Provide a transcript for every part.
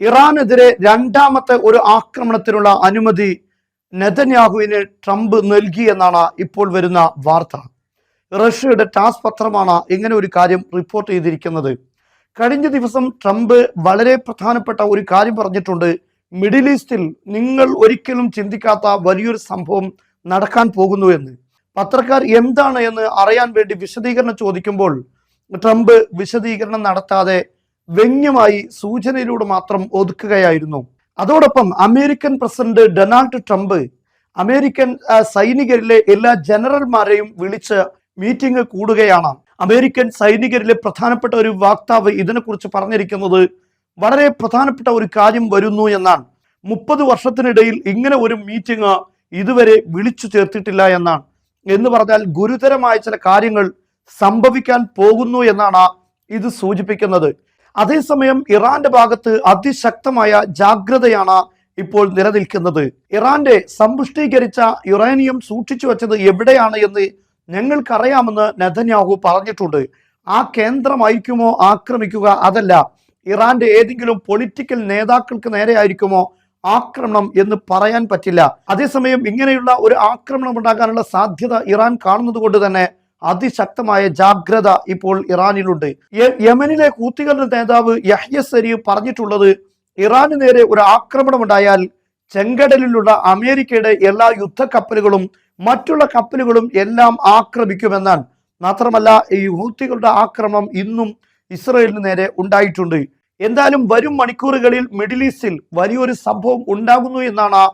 ഇറാനെതിരെ രണ്ടാമത്തെ ഒരു ആക്രമണത്തിനുള്ള അനുമതി നെതന്യാഹുവിന് ട്രംപ് നൽകി എന്നാണ് ഇപ്പോൾ വരുന്ന വാർത്ത. റഷ്യയുടെ ടാസ് പത്രമാണ് ഇങ്ങനെ ഒരു കാര്യം റിപ്പോർട്ട് ചെയ്തിരിക്കുന്നത്. കഴിഞ്ഞ ദിവസം ട്രംപ് വളരെ പ്രധാനപ്പെട്ട ഒരു കാര്യം പറഞ്ഞിട്ടുണ്ട്. മിഡിൽ ഈസ്റ്റിൽ നിങ്ങൾ ഒരിക്കലും ചിന്തിക്കാത്ത വലിയൊരു സംഭവം നടക്കാൻ പോകുന്നു എന്ന്. പത്രക്കാർ എന്താണ് എന്ന് അറിയാൻ വേണ്ടി വിശദീകരണം ചോദിക്കുമ്പോൾ ട്രംപ് വിശദീകരണം നടത്താതെ വ്യംഗ്യമായി സൂചനയിലൂടെ മാത്രം ഒതുക്കുകയായിരുന്നു. അതോടൊപ്പം American president Donald Trump American സൈനികരിലെ എല്ലാ ജനറൽമാരെയും വിളിച്ച് മീറ്റിംഗ് കൂടുകയാണ്. അമേരിക്കൻ സൈനികരിലെ പ്രധാനപ്പെട്ട ഒരു വാക്താവ് ഇതിനെക്കുറിച്ച് പറഞ്ഞിരിക്കുന്നത് വളരെ പ്രധാനപ്പെട്ട ഒരു കാര്യം വരുന്നു എന്നാണ്. മുപ്പത് വർഷത്തിനിടയിൽ ഇങ്ങനെ ഒരു മീറ്റിംഗ് ഇതുവരെ വിളിച്ചു ചേർത്തിട്ടില്ല എന്നാണ്. എന്ന് പറഞ്ഞാൽ ഗുരുതരമായ ചില കാര്യങ്ങൾ സംഭവിക്കാൻ പോകുന്നു എന്നാണ് ഇത് സൂചിപ്പിക്കുന്നത്. അതേസമയം ഇറാന്റെ ഭാഗത്ത് അതിശക്തമായ ജാഗ്രതയാണ് ഇപ്പോൾ നിലനിൽക്കുന്നത്. ഇറാന്റെ സമ്പുഷ്ടീകരിച്ച യുറേനിയം സൂക്ഷിച്ചു വെച്ചത് എവിടെയാണ് എന്ന് ഞങ്ങൾക്കറിയാമെന്ന് നെതന്യാഹു പറഞ്ഞിട്ടുണ്ട്. ആ കേന്ദ്രമായിരിക്കുമോ ആക്രമിക്കുക അതല്ല. ഇറാന്റെ ഏതെങ്കിലും പൊളിറ്റിക്കൽ നേതാക്കൾക്ക് നേരെ ആയിരിക്കുമോ ആക്രമണം എന്ന് പറയാൻ പറ്റില്ല. അതേസമയം ഇങ്ങനെയുള്ള ഒരു ആക്രമണം ഉണ്ടാകാനുള്ള സാധ്യത ഇറാൻ കാണുന്നത് കൊണ്ട് തന്നെ അതിശക്തമായ ജാഗ്രത ഇപ്പോൾ ഇറാനിലുണ്ട്. യമനിലെ കൂത്തികളുടെ നേതാവ് യഹ്യ സരീഫ് പറഞ്ഞിട്ടുള്ളത് ഇറാന് നേരെ ഒരു ആക്രമണം ഉണ്ടായാൽ ചെങ്കടലിലുള്ള അമേരിക്കയുടെ എല്ലാ യുദ്ധ കപ്പലുകളും മറ്റുള്ള കപ്പലുകളും എല്ലാം ആക്രമിക്കുമെന്നാണ്. മാത്രമല്ല ഈ ഹൂത്തികളുടെ ആക്രമണം ഇന്നും ഇസ്രയേലിന് നേരെ ഉണ്ടായിട്ടുണ്ട്. എന്തായാലും വരും മണിക്കൂറുകളിൽ മിഡിൽ ഈസ്റ്റിൽ വലിയൊരു സംഭവം ഉണ്ടാകുന്നു എന്നാണ്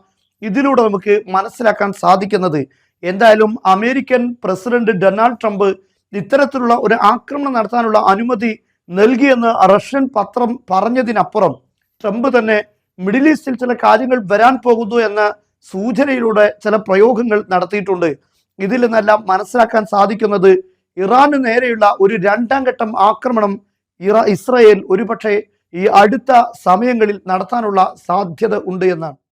ഇതിലൂടെ നമുക്ക് മനസ്സിലാക്കാൻ സാധിക്കുന്നത്. എന്തായാലും അമേരിക്കൻ പ്രസിഡന്റ് ഡൊണാൾഡ് ട്രംപ് ഇത്തരത്തിലുള്ള ഒരു ആക്രമണം നടത്താനുള്ള അനുമതി നൽകിയെന്ന് റഷ്യൻ പത്രം പറഞ്ഞതിനപ്പുറം ട്രംപ് തന്നെ മിഡിൽ ഈസ്റ്റിൽ ചില കാര്യങ്ങൾ വരാൻ പോകുന്നു എന്ന സൂചനയിലൂടെ ചില പ്രയോഗങ്ങൾ നടത്തിയിട്ടുണ്ട്. ഇതിൽ നിന്നെല്ലാം മനസ്സിലാക്കാൻ സാധിക്കുന്നത് ഇറാന് നേരെയുള്ള ഒരു രണ്ടാം ഘട്ടം ആക്രമണം ഇസ്രയേൽ ഒരുപക്ഷെ ഈ അടുത്ത സമയങ്ങളിൽ നടത്താനുള്ള സാധ്യത ഉണ്ട് എന്നാണ്.